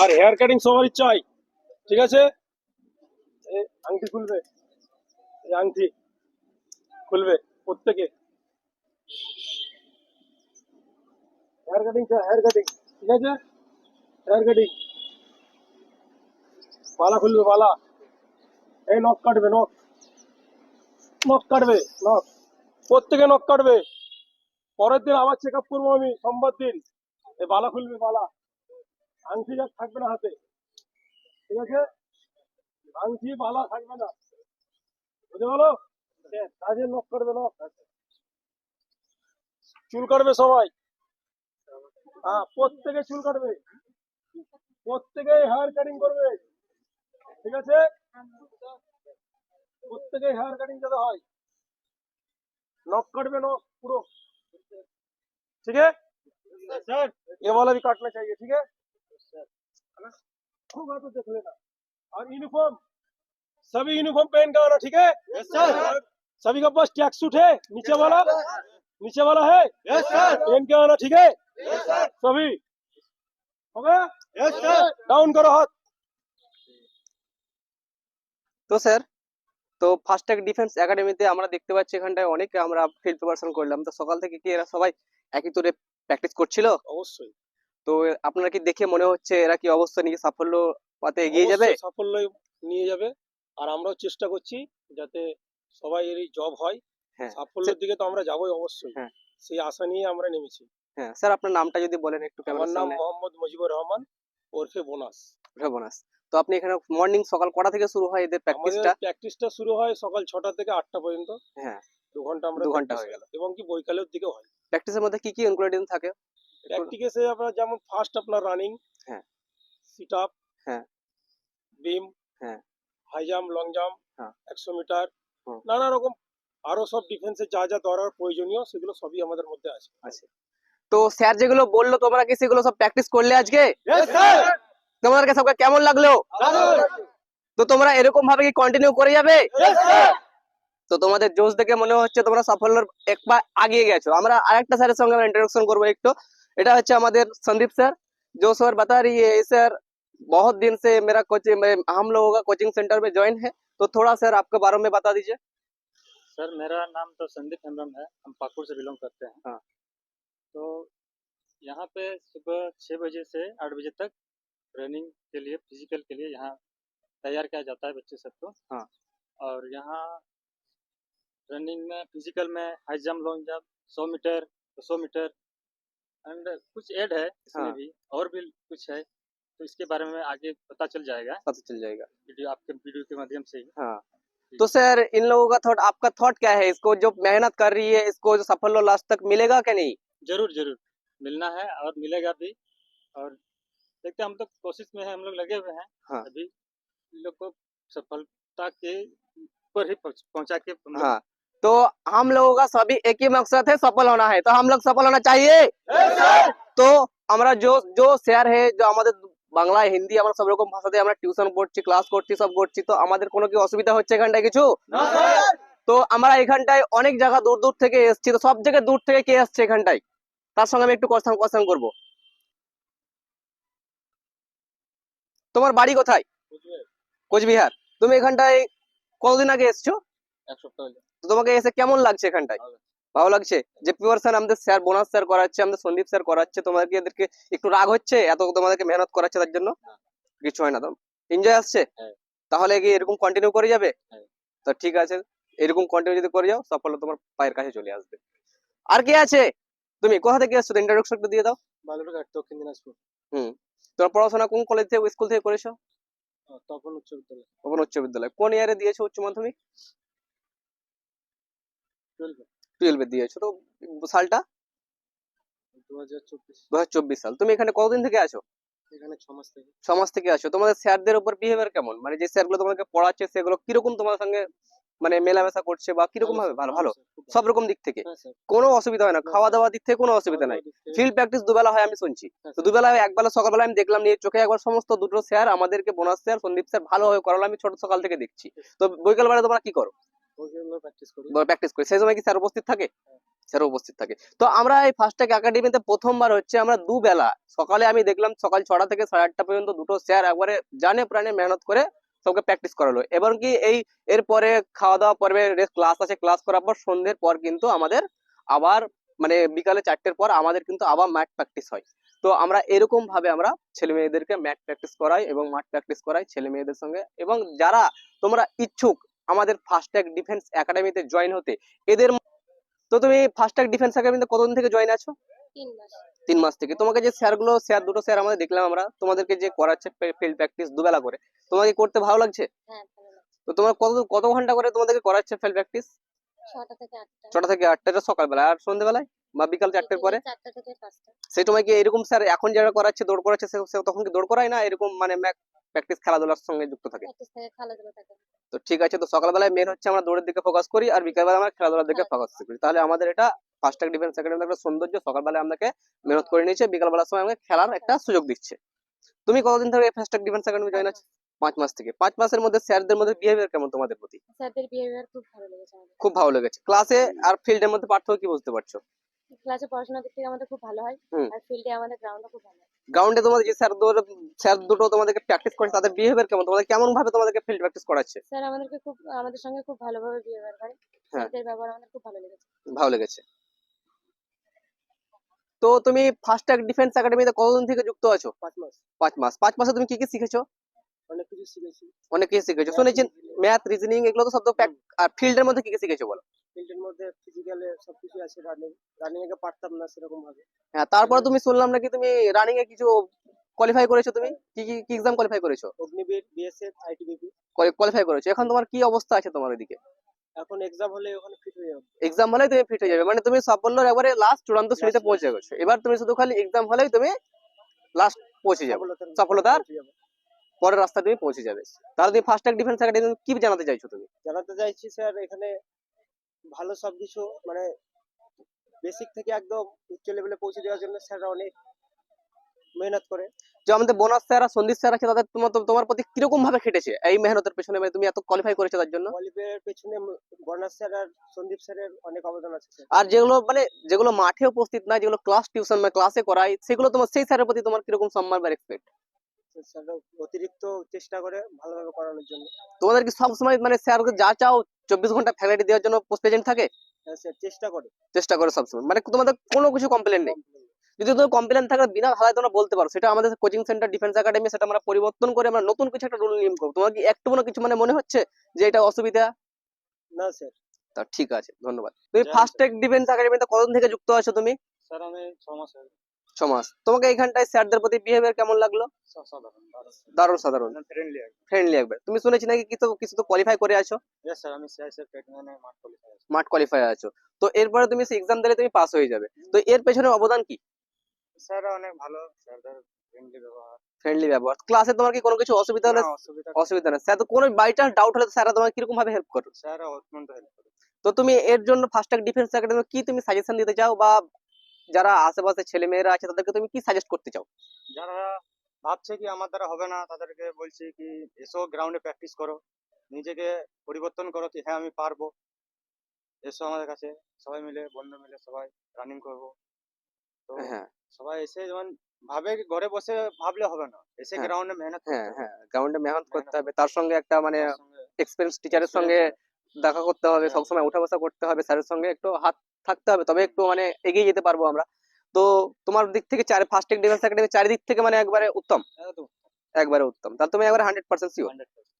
আর hair cutting সবারই চাই ঠিক আছে? আংটি খুলবে। আংটি খুলবে প্রত্যেকে। হেয়ার কাটিং চাই হেয়ার কাটিং ঠিক আছে? হেয়ার কাটিং বালা খুলবে, বালা। এই নখ কাটবে নখ নখ কাটবে নখ প্রত্যেকে নখ কাটবে। পরের দিন আবার চেক আপ করব আমি, সোমবার দিন। এই বালা খুলবে, বালা। আংটি যা থাকবে না হাতে ঠিক আছে আংটি বালা থাকবে না বুঝতে পারো কাজে নখ কাটবে নখ চুল কাটবে সবাই হ্যাঁ প্রত্যেকে চুল কাটবে প্রত্যেকে হেয়ার কাটিং করবে ঠিক আছে প্রত্যেকে হেয়ার কাটিং যাতে হয় नॉक कट में नॉक पूरा ठीक है सर ये वाला भी काटना चाहिए ठीक है होगा तो देख लेना और यूनिफॉर्म सभी यूनिफॉर्म पहन के आना ठीक है सर सभी का पास ट्रैक सूट है नीचे वाला नीचे वाला है सर पहन के आना ठीक है सभी हो गया सर डाउन करो हाथ তো স্যার তো ফাস্ট্যাগ ডিফেন্স একাডেমিতে আমরা দেখতে পাচ্ছি এখানটায় অনেক আমরা ফিল্ড প্রিপারেশন করলাম তো সকাল থেকে কি এরা সবাই একই তোরে প্র্যাকটিস করছিল অবশ্যই তো আপনারা কি দেখে মনে হচ্ছে এরা কি অবস্থা নিয়ে সাফল্য পাতে এগিয়ে যাবে? সাফল্য নিয়ে যাবে। আর আমরাও চেষ্টা করছি যাতে সবাই এর জব হয়। হ্যাঁ। সাফল্যের দিকে তো আমরা যাবোই অবশ্যই। হ্যাঁ। সেই আশা নিয়ে আমরা নেমেছি। হ্যাঁ স্যার আপনার নামটা যদি বলেন একটু আমার নাম মোহাম্মদ মুজিবুর রহমান ওরফে বোনাস। ওরফে বোনাস। তো আপনি এখানে মর্নিং সকাল কটা থেকে শুরু হয় এদের প্র্যাকটিসটা প্র্যাকটিসটা শুরু হয় সকাল ছটা থেকে আটটা পর্যন্ত। হ্যাঁ। দু ঘণ্টা আমরা দু ঘণ্টা হয়ে গেল। এবং কি বৈকালের দিকে হয়। প্র্যাকটিসের মধ্যে কি কি ইনক্লুডিং থাকে? প্র্যাকটিক্যাসে আপনার যেমন ফার্স্ট আপনার রানিং হ্যাঁ। সিট আপ হ্যাঁ। বিম হ্যাঁ। হাই জাম্প লং জাম্প হ্যাঁ। একশো মিটার নানা রকম আরও সব ডিফেন্সে যা যা দরকার প্রয়োজনীয় সেগুলো সবই আমাদের মধ্যে আছে। আছে। তো স্যার যেগুলো বলল তোমরা কি সেগুলো সব প্র্যাকটিস করলে আজকে? তোমাদেরকে সবকে কেমন লাগল? তো তোমরা এরকম ভাবে কি কন্টিনিউ করে যাবে? তো তোমাদের জোশ দেখে মনে হচ্ছে তোমরা সাফল্যের একবার আগিয়ে গেছো। আমরা আরেকটা স্যারের সঙ্গে আমরা ইন্টারাকশন করব একটু। এটা হচ্ছে আমাদের संदीप सर जो सर बता रही है सर बहुत दिन से मेरा कोचिंग हम लोगों का कोचिंग सेंटर में ज्वाइन है तो थोड़ा सर आपके बारे में बता दीजिए सर मेरा नाम तो संदीप हेम्ब्रम है हम पाकुड़ से बिलोंग करते हैं हाँ। तो यहाँ पे सुबह छः बजे से आठ बजे तक रनिंग के लिए फिजिकल के लिए यहाँ तैयार किया जाता है बच्चे सबको हाँ। और यहाँ रनिंग में फिजिकल में हाई जंप लॉन्ग जंप सौ मीटर सौ मीटर एंड कुछ ऐड है इसमें हाँ। भी और भी कुछ है तो इसके बारे में आगे पता चल जाएगा। पता चल जाएगा। वीडियो आपके वीडियो के माध्यम से ही। हाँ। तो सर इन लोगों का थॉट आपका थॉट क्या है? इसको जो मेहनत कर रही है इसको जो सफल हो लास्ट तक मिलेगा क्या नहीं? ज़रूर ज़रूर। मिलना है और मिलेगा भी। और देखते हम तो कोशिश में है हम लोग लगे हुए हैं। हाँ। अभी लोग को सफलता के ऊपर ही पहुँचा के हाँ। तो हम लोगों का सभी एक ही मकसद है सफल होना है तो हम लोग सफल होना चाहिए তো আমরা जो जो স্যার है जो আমাদের বাংলা হিন্দি আমরা সব রকম ভাষাতে আমরা টিউশন পড়ছি ক্লাস করছি সব করছি তো আমাদের কোনো কি অসুবিধা হচ্ছে এখানটায় কিছু তো আমরা এখানটায় অনেক জায়গা দূর দূর থেকে এসেছি তো সব থেকে দূর থেকে কে আসছে এখানটায় তার সঙ্গে আমি একটু কথা কথা করবো তোমার বাড়ি কোথায় কোচবিহার তুমি এখানটায় কতদিন আগে এসছো এক সপ্তাহ হলো। তো তোমাকে এসে কেমন লাগছে এখানটায়? ভালো। লাগছে। যে প্রিপারেশন আমাদের স্যার বোনাস স্যার করাচ্ছে আমাদের সন্দীপ স্যার করাচ্ছে তোমাদেরকে এদেরকে একটু রাগ হচ্ছে? এত তোমাদেরকে মেহনত করাচ্ছে তার জন্য? কিছু হয় না তো? এনজয় আসছে? হ্যাঁ। তাহলে কি এরকম কন্টিনিউ করে যাবে? হ্যাঁ। তো ঠিক আছে এরকম কন্টিনিউ যদি করে যাও সাফল্য তোমার পায়ের কাছে চলে আসবে। আর কে আছে? তুমি কোথা থেকে এসছো? ইন্ট্রোডাকশন একটু দিয়ে দাও। বালুরঘাট দক্ষিণ দিনাজপুর। তোমার পড়াশোনা কোন কলেজ থেকে স্কুল থেকে করেছ? তপন উচ্চ বিদ্যালয়। তখন উচ্চ বিদ্যালয়। কোন ইয়ারে দিয়েছ উচ্চ মাধ্যমিক? টুয়েলভ দিয়েছ। তো সালটা? দু হাজার সাল। তুমি এখানে কতদিন থেকে আছো? এখানে ছ মাস থেকে। সমাজ থেকে আসো তোমাদের স্যারদের উপর বিহেভিয়ার কেমন? মানে যে স্যারগুলো তোমাকে পড়াচ্ছে সেগুলো কীরকম তোমার সঙ্গে মানে মেলামেশা করছে বা কীরকম ভাবে? ভালো? ভালো সব রকম দিক থেকে। হ্যাঁ কোনো অসুবিধা হয় না। খাওয়া দাওয়া দিক থেকে কোনো অসুবিধা নাই। ফিল্ড প্র্যাকটিস দুবেলা হয় আমি শুনছি। তো দুবেলা হয় একবেলা সকালবেলা আমি দেখলাম নিয়ে চোখে একবার সমস্ত দুটো স্যার আমাদেরকে বোনাস স্যার সন্দীপ স্যার ভালোভাবে করালো আমি ছোট সকাল থেকে দেখছি। তো বৈকাল বেলা তোমরা কি করো? প্র্যাকটিস করি। প্র্যাকটিস করি। সেই সময় কি স্যার উপস্থিত থাকে? স্যার উপস্থিত থাকে। তো আমরা এই ফার্স্টটেক একাডেমিতে প্রথমবার হচ্ছে আমরা দুবেলা সকালে আমি দেখলাম সকাল ছটা থেকে সাড়ে আটটা পর্যন্ত দুটো স্যার একবারে জানে প্রাণে মেহনত করে সবকে প্র্যাকটিস করালো। এবং কি এই এরপরে খাওয়া দাওয়া পর্বে ক্লাস আছে ক্লাস করার পর সন্ধ্যের পর কিন্তু আমাদের আবার মানে বিকালে চারটের পর আমাদের কিন্তু আবার ম্যাট প্র্যাকটিস হয়। তো আমরা এরকম ভাবে আমরা ছেলে মেয়েদেরকে ম্যাট প্র্যাকটিস করাই এবং মাঠ প্র্যাকটিস করাই ছেলে মেয়েদের সঙ্গে। এবং যারা তোমরা ইচ্ছুক আমাদের ফাস্ট্যাগ ডিফেন্স একাডেমিতে জয়েন হতে। এদের তো তুমি ফাস্ট্যাগ ডিফেন্স একাডেমিতে কতদিন থেকে জয়েন আছো? তিন মাস। থেকে। তোমাকে যে স্যারগুলো স্যার দুটো স্যার আমাদের দেখলাম আমরা তোমাদেরকে যে করাচ্ছে ফিল্ড প্র্যাকটিস দুবেলা করে তোমাকে করতে ভালো লাগছে? হ্যাঁ ভালো লাগছে। তো তোমার কত কত ঘণ্টা করে তোমাদেরকে করাচ্ছে ফিল্ড প্র্যাকটিস ছটা থেকে আটটা। থেকে সকালবেলা। আর সন্ধ্যেবেলায় বা বিকাল চারটের পরে? সেই সময় কি এরকম স্যার এখন যারা করাচ্ছে দৌড় করাচ্ছে তখন কি দৌড় করায় না? এরকম মানে প্র্যাকটিস খেলাধুলার সঙ্গে যুক্ত থাকে। তো ঠিক আছে তো সকালবেলায় মেন হচ্ছে আমরা দৌড়ের দিকে ফোকাস করি আর বিকালবেলা আমরা খেলাধুলার দিকে ফোকাস করি। তাহলে আমাদের এটা ফার্স্ট ডিফেন্স একাডেমি একটা সৌন্দর্য সকালবেলায় আমাকে মেহনত করে নিয়েছে বিকালবেলার সময় আমাকে খেলার একটা সুযোগ দিচ্ছে। তুমি কতদিন ধরে ফার্স্ট ডিফেন্স একাডেমি জয়েন আছো? পাঁচ মাস থেকে। পাঁচ মাসের মধ্যে স্যারদের মধ্যে বিহেভিয়ার কেমন তোমাদের প্রতি? স্যারদের বিহেভিয়ার খুব ভালো লেগেছে আমাদের। খুব ভালো লেগেছে। ক্লাসে আর ফিল্ডের মধ্যে পার্থক্য কি বুঝতে পারছ? ক্লাসে পড়াশোনার দিক থেকে আমাদের খুব ভালো হয় আর ফিল্ডে আমাদের গ্রাউন্ডও খুব ভালো। হয় গ্রাউন্ডে তোমাদের যে স্যার দুটো স্যার দুটো তোমাদেরকে প্র্যাকটিস করে তাদের বিহেভিয়ার কেমন? তোমাদের কেমন ভাবে তোমাদেরকে ফিল্ড প্র্যাকটিস করাচ্ছে? স্যার আমাদেরকে খুব আমাদের সঙ্গে খুব ভালোভাবে বিহেভিয়ার করে। হ্যাঁ। স্যারদের ব্যবহার আমাদের খুব ভালো লেগেছে। ভালো লেগেছে। তো তুমি ফার্স্ট ডিফেন্স একাডেমিতে কতদিন থেকে যুক্ত আছো? পাঁচ মাস। পাঁচ মাস। পাঁচ মাসে তুমি কি কি শিখেছো? অনেক কিছু শিখেছি। অনেক কিছু শিখেছো। শুনেছি ম্যাথ রিজনিং এগুলো তো সব তো প্যাক আর ফিল্ডের মধ্যে কি কি শিখেছো বলো? ফিল্ডের মধ্যে ফিজিক্যালে সবকিছু আছে রানিং রানিং এ পারতাম না সেরকম ভাবে। হ্যাঁ তারপরে তুমি শুনলাম নাকি তুমি রানিং এ কিছু কোয়ালিফাই করেছ তুমি? কি কি কি এক্সাম কোয়ালিফাই করেছ? অগ্নিবীর বিএসএফ আইটিবিপি কোয়ালিফাই করেছ। এখন তোমার কি অবস্থা আছে তোমার ওইদিকে? এখন এক্সাম হলে ওখানে ফিট হয়ে যাবে। এক্সাম হলেই তুমি ফিট হয়ে যাবে। মানে তুমি সাফল্যের একবারে লাস্ট চূড়ান্ত শ্রেণীতে পৌঁছে গেছো। এবার তুমি শুধু খালি এক্সাম হলেই তুমি লাস্ট পৌঁছে যাবে। সফলতার? পরের রাস্তা তুমি পৌঁছে যাবে। তাহলে তুমি ফার্স্ট ডিফেন্স একাডেমি কি জানাতে চাইছো তুমি? জানাতে চাইছি স্যার এখানে ভালো সব কিছু মানে বেসিক থেকে একদম উচ্চ লেভেলে পৌঁছে দেওয়ার জন্য স্যাররা অনেক মেহনত করে। যে আমাদের বোনাস স্যার আর সন্দীপ স্যার আছে তাদের তোমার তোমার প্রতি কীরকম ভাবে খেটেছে এই মেহনতের পেছনে? মানে তুমি এত কোয়ালিফাই করেছ তার জন্য? কোয়ালিফাইয়ের পেছনে বর্ণাস স্যার আর সন্দীপ স্যারের অনেক অবদান আছে আর যেগুলো মানে যেগুলো মাঠে উপস্থিত না যেগুলো ক্লাস টিউশন মানে ক্লাসে করাই সেগুলো তোমার সেই স্যারের প্রতি তোমার কীরকম সম্মান বা রেসপেক্ট অতিরিক্ত চেষ্টা করে ভালোভাবে করানোর জন্য। তোমাদের কি সবসময় মানে স্যারকে যা চাও চব্বিশ ঘণ্টা ফ্যাকাল্টি দেওয়ার জন্য প্রেজেন্ট থাকে? হ্যাঁ চেষ্টা করে। চেষ্টা করে সবসময়। মানে তোমাদের কোনো কিছু কমপ্লেন নেই। যদি তোমার কমপ্লেন থাকে বিনা ভাড়ায় তোমরা বলতে পারো। সেটা আমাদের কোচিং সেন্টার ডিফেন্স একাডেমি সেটা আমরা পরিবর্তন করে আমরা নতুন কিছু একটা রুল নিয়ম করব। তোমার কি একটু কোনো কিছু মানে মনে হচ্ছে যে এটা অসুবিধা? না স্যার। তা ঠিক আছে ধন্যবাদ। তুমি ফার্স্ট টেক ডিফেন্স একাডেমিতে কতদিন থেকে যুক্ত আছো তুমি? স্যার আমি ছ মাস হয়ে ছ মাস। তোমাকে এইখানটায় স্যারদের প্রতি বিহেভিয়ার কেমন লাগল? সাধারণ দারুণ সাধারণ। ফ্রেন্ডলি ফ্রেন্ডলি একবার। তুমি শুনেছি নাকি কিছু কিছু তো কোয়ালিফাই করে আছো? মাঠ কোয়ালিফাই আছি। মাঠ কোয়ালিফাই আছো। তো এরপরে তুমি এক্সাম দিলে তুমি পাস হয়ে যাবে। তো এর পেছনে অবদান কি? স্যার অনেক ভালো। স্যারদের ফ্রেন্ডলি ব্যবহার। ফ্রেন্ডলি ব্যবহার। ক্লাসে তোমার কি কোনো কিছু অসুবিধা হলে অসুবিধা নেই স্যার তো কোনো বাই চান্স ডাউট হলে স্যার তোমাকে কীরকম ভাবে হেল্প করো স্যার অত্যন্ত হেল্প করে তো তুমি এর জন্য ফার্স্ট টেক ডিফেন্স একাডেমি কি তুমি সাজেশন দিতে চাও বা যারা আশেপাশে ছেলে মেয়েরা আছে তাদেরকে তুমি কি সাজেস্ট করতে চাও? যারা ভাবছে কি আমার দ্বারা হবে না তাদেরকে বলছি কি এসো গ্রাউন্ডে প্র্যাকটিস করো নিজেকে পরিবর্তন করো কি হ্যাঁ আমি পারব। এসো আমাদের কাছে সবাই মিলে বন্ধু মিলে সবাই রানিং করব। তো হ্যাঁ। সবাই এসে যেমন ভাবে ঘরে বসে ভাবলে হবে না এসে হ্যাঁ। গ্রাউন্ডে মেহনত হ্যাঁ হ্যাঁ গ্রাউন্ডে মেহনত করতে হবে তার সঙ্গে একটা মানে এক্সপিরিয়েন্স টিচারের সঙ্গে দেখা করতে হবে হ্যাঁ। সবসময় উঠা বসা করতে হবে স্যারের সঙ্গে একটু হাত থাকতে হবে তবে একটু মানে এগিয়ে যেতে পারব আমরা। তো তোমার দিক থেকে চার ফার্স্ট টেক ডিফেন্স একাডেমি চারিদিক থেকে মানে একবারে উত্তম? একবারে উত্তম। তাহলে তুমি একবারে হান্ড্রেড পার্সেন্ট শিওর 100%